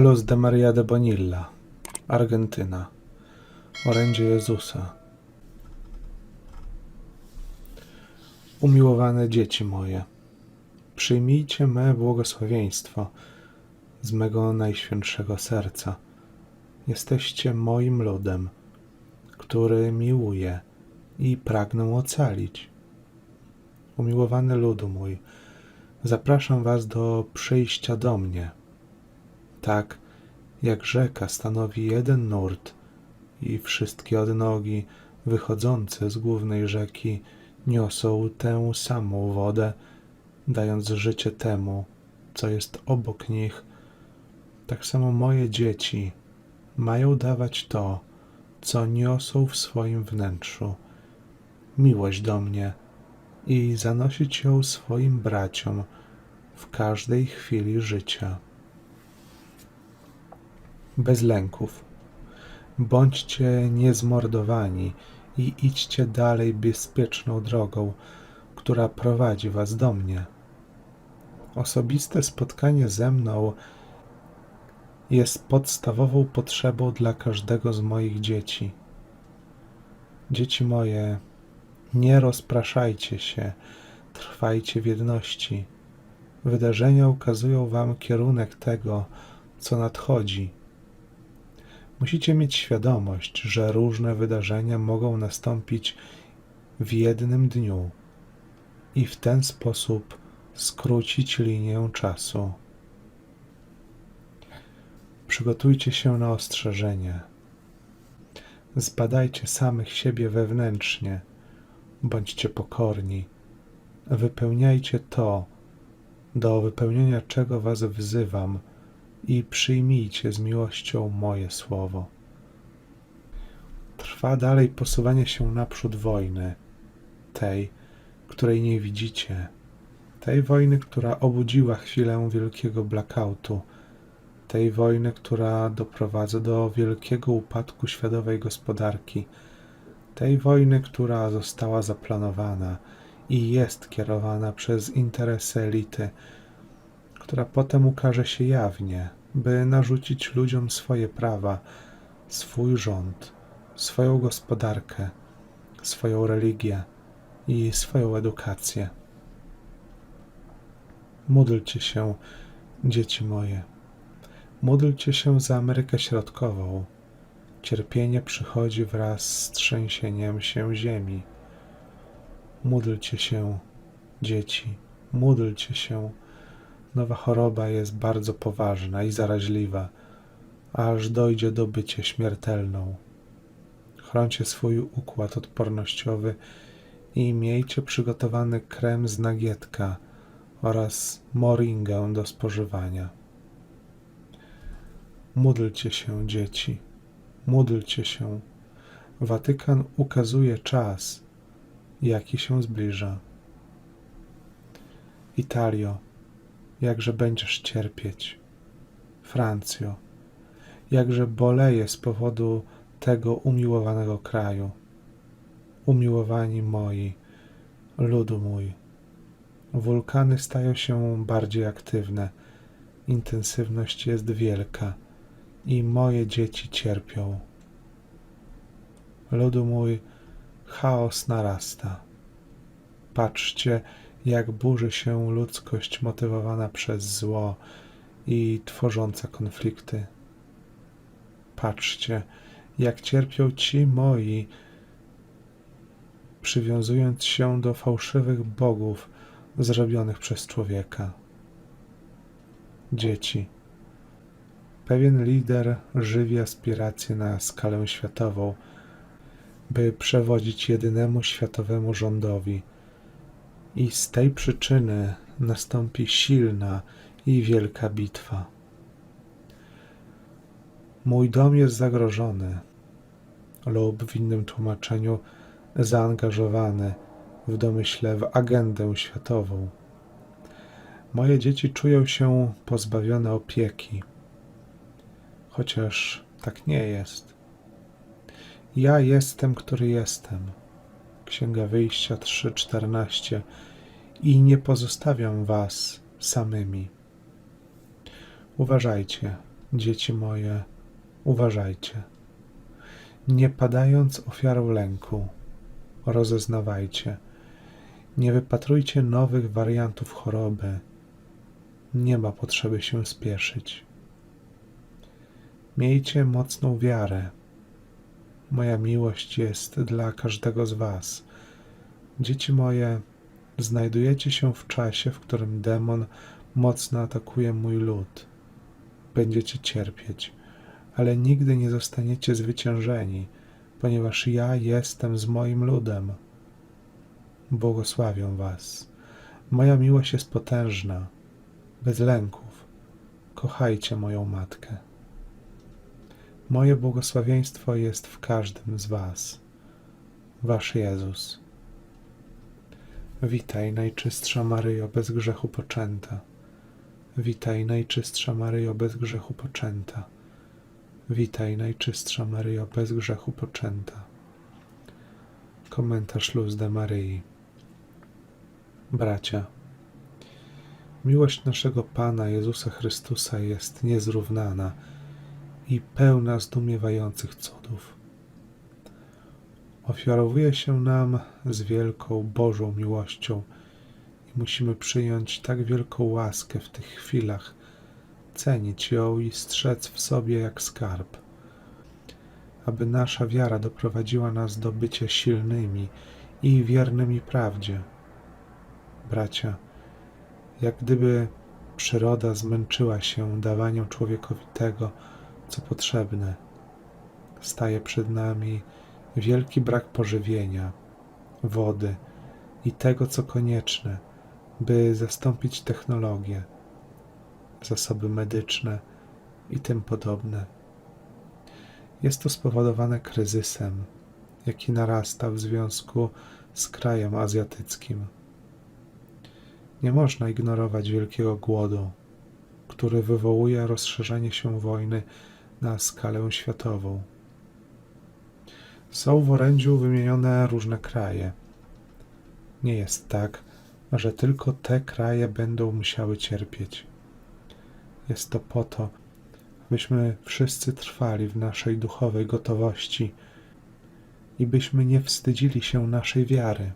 Luz de Maria de Bonilla, Argentyna. Orędzie Jezusa. Umiłowane dzieci moje, przyjmijcie me błogosławieństwo z mego najświętszego serca. Jesteście moim ludem, który miłuje i pragnę ocalić. Umiłowany ludu mój, zapraszam was do przyjścia do mnie. Tak jak rzeka stanowi jeden nurt i wszystkie odnogi wychodzące z głównej rzeki niosą tę samą wodę, dając życie temu, co jest obok nich, tak samo moje dzieci mają dawać to, co niosą w swoim wnętrzu, miłość do mnie i zanosić ją swoim braciom w każdej chwili życia. Bez lęków. Bądźcie niezmordowani i idźcie dalej bezpieczną drogą, która prowadzi was do mnie. Osobiste spotkanie ze mną jest podstawową potrzebą dla każdego z moich dzieci. Dzieci moje, nie rozpraszajcie się, trwajcie w jedności. Wydarzenia ukazują wam kierunek tego, co nadchodzi. Musicie mieć świadomość, że różne wydarzenia mogą nastąpić w jednym dniu i w ten sposób skrócić linię czasu. Przygotujcie się na ostrzeżenie. Zbadajcie samych siebie wewnętrznie, bądźcie pokorni. Wypełniajcie to, do wypełnienia czego Was wzywam, i przyjmijcie z miłością moje słowo. Trwa dalej posuwanie się naprzód wojny, tej, której nie widzicie, tej wojny, która obudziła chwilę wielkiego blackoutu, tej wojny, która doprowadza do wielkiego upadku światowej gospodarki, tej wojny, która została zaplanowana i jest kierowana przez interesy elity, która potem ukaże się jawnie, by narzucić ludziom swoje prawa, swój rząd, swoją gospodarkę, swoją religię i swoją edukację. Módlcie się, dzieci moje. Módlcie się za Amerykę Środkową. Cierpienie przychodzi wraz z trzęsieniem się ziemi. Módlcie się, dzieci, módlcie się. Nowa choroba jest bardzo poważna i zaraźliwa, aż dojdzie do bycia śmiertelną. Chroncie swój układ odpornościowy i miejcie przygotowany krem z nagietka oraz moringę do spożywania. Módlcie się, dzieci, módlcie się. Watykan ukazuje czas, jaki się zbliża. Italio, jakże będziesz cierpieć. Francjo, jakże boleję z powodu tego umiłowanego kraju. Umiłowani moi, ludu mój. Wulkany stają się bardziej aktywne, intensywność jest wielka i moje dzieci cierpią. Ludu mój, chaos narasta. Patrzcie, jak burzy się ludzkość motywowana przez zło i tworząca konflikty. Patrzcie, jak cierpią ci moi, przywiązując się do fałszywych bogów zrobionych przez człowieka. Dzieci. Pewien lider żywi aspiracje na skalę światową, by przewodzić jedynemu światowemu rządowi. I z tej przyczyny nastąpi silna i wielka bitwa. Mój dom jest zagrożony, lub w innym tłumaczeniu zaangażowany w domyśle w agendę światową. Moje dzieci czują się pozbawione opieki, chociaż tak nie jest. Ja jestem, który jestem. Księga Wyjścia 3:14 i nie pozostawiam was samymi. Uważajcie, Dzieci moje, uważajcie. Nie padając ofiarą lęku, rozeznawajcie. Nie wypatrujcie nowych wariantów choroby. Nie ma potrzeby się spieszyć. Miejcie mocną wiarę. Moja miłość jest dla każdego z Was. Dzieci moje, znajdujecie się w czasie, w którym demon mocno atakuje mój lud. Będziecie cierpieć, ale nigdy nie zostaniecie zwyciężeni, ponieważ ja jestem z moim ludem. Błogosławię Was. Moja miłość jest potężna, bez lęków. Kochajcie moją matkę. Moje błogosławieństwo jest w każdym z Was. Wasz Jezus. Witaj, Najczystsza Maryjo, bez grzechu poczęta. Witaj, Najczystsza Maryjo, bez grzechu poczęta. Witaj, Najczystsza Maryjo, bez grzechu poczęta. Komentarz Luz de Maryi. Bracia, miłość naszego Pana Jezusa Chrystusa jest niezrównana i pełna zdumiewających cudów. Ofiarowuje się nam z wielką Bożą miłością i musimy przyjąć tak wielką łaskę w tych chwilach, cenić ją i strzec w sobie jak skarb, aby nasza wiara doprowadziła nas do bycia silnymi i wiernymi prawdzie. Bracia, jak gdyby przyroda zmęczyła się dawaniem człowiekowi tego, co potrzebne. Staje przed nami wielki brak pożywienia, wody i tego, co konieczne, by zastąpić technologię, zasoby medyczne i tym podobne. Jest to spowodowane kryzysem, jaki narasta w związku z krajem azjatyckim. Nie można ignorować wielkiego głodu, który wywołuje rozszerzenie się wojny na skalę światową. Są w orędziu wymienione różne kraje. Nie jest tak, że tylko te kraje będą musiały cierpieć. Jest to po to, byśmy wszyscy trwali w naszej duchowej gotowości i byśmy nie wstydzili się naszej wiary.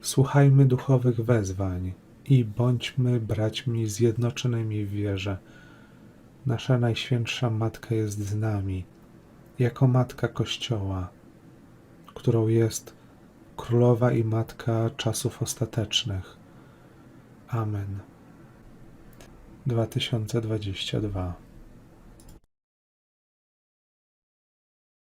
Słuchajmy duchowych wezwań i bądźmy braćmi zjednoczonymi w wierze. Nasza Najświętsza Matka jest z nami, jako Matka Kościoła, którą jest Królowa i Matka czasów ostatecznych. Amen. 2022